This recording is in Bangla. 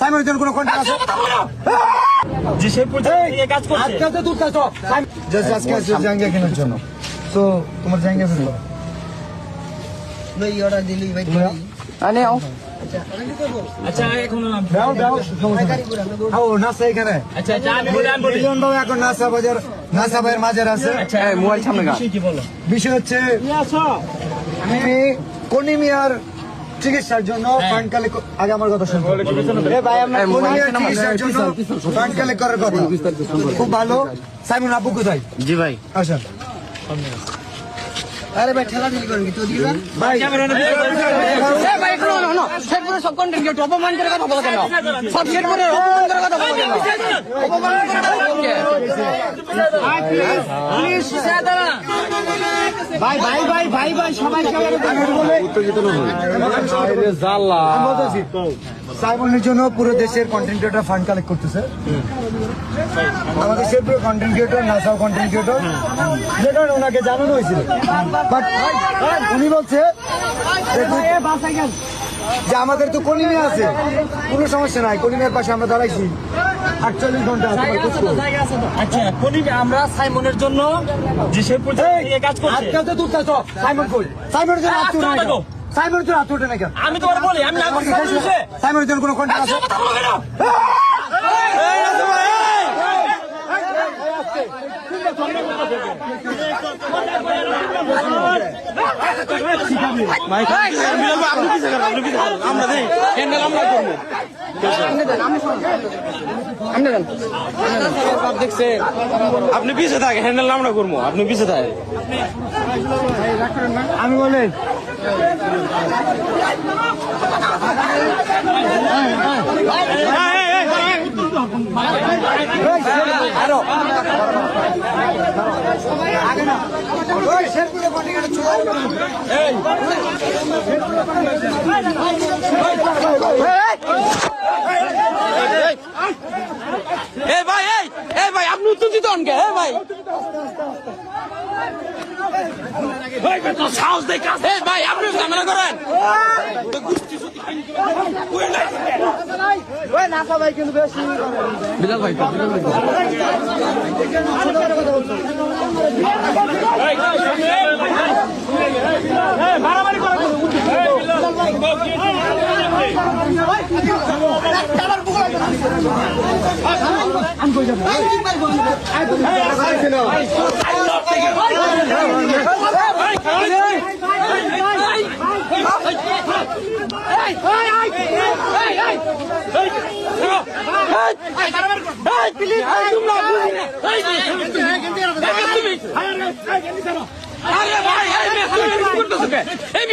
সাইমনের জন্য কোনো আছে? যে সে পর্যন্ত এই কাজ করছে। আজকে তো দূর কাজ জাস্ট আজকে আছে জাঙ্গিয়া কেনার জন্য। তো তোমার জাঙ্গিয়া ফেলব ভাই অর্ডার দিলি ভাই আচ্ছা এখন আমি- দাও দাও ও নাসা এখানে। আচ্ছা আচ্ছা আমি বলি মিলন বাবু এখন নাসা বাজার নাসা ভাইয়ের মাঝের আছে। আচ্ছা মোবাইল সামনে কি বলো? বিষয় হচ্ছে আমি কনিমিয়ার চিকিৎসার জন্য ফান্ড কালেক্ট আগে আমার কথা শুনব কনিমিয়ার চিকিৎসার জন্য ফান্ড কালেক্ট করার কথা খুব ভালো সাইমন আব্বু কোথায় জি ভাই আসেন আরে ভাই ঠেলা ঠেলি করেন কি তো দিবা ভাই শেরপুরে সব কন্টেন্ট ক্রিয়েটর অপমান করে কথা বলো কেন সব শেরপুরে অপমান করে কথা বলো কেন অপমান করে কথা বলো কেন? ভাই ভাই ভাই ভাই ভাই সবাই সাইমনের জন্য পুরো দেশের কন্টেন্ট ক্রিয়েটর ফান্ড কালেক্ট করতেছে। আমাদের শেরপুরে কন্টেন্ট ক্রিয়েটর নাসাও কন্টেন্ট ক্রিয়েটর যে কারণে ওনাকে জানানো হয়েছিল। বাট উনি বলছে যে আমাদের তো কলিমে আছে কোনো সমস্যা নাই কলিমের পাশে আমরা দাঁড়াইছি। আটচল্লিশ ঘণ্টা। আচ্ছা কোনি আমরা সাইমনের জন্য যে সে পর্যন্ত এই কাজ করছে। আজকাল তো তুলতে আছো সাইমন কই? সাইমনের জন্য হাত তুলে আজকাল তো। সাইমনের জন্য হাত তুলতে আমি তোমার বলি আমি না সাইমনের সাইমনের জন্য কোনো কন্ট্যাক্ট আছে? আপনি পিছে থাকে হ্যান্ডেল আমরা করব আপনি পিছে থাকে আমি বলি ওই শেরপুরে কন্ট্যাক্ট এ ভাই এই এই ভাই আপনি উত্তেজিত হন কে? এ ভাই। সাহস দেয় এ ভাই আপনি ঝামেলা করেন। বিলাল ভাই বিলাল ভাই তো। মারামারি করা আরে ভাই এই মেয়ে তুমি করতেছো কে এই